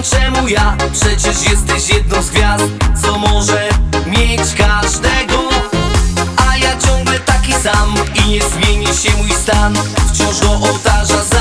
czemu ja? Przecież jesteś jedną z gwiazd Co może mieć każdego A ja ciągle taki sam I nie zmieni się mój stan Wciąż do ołtarza za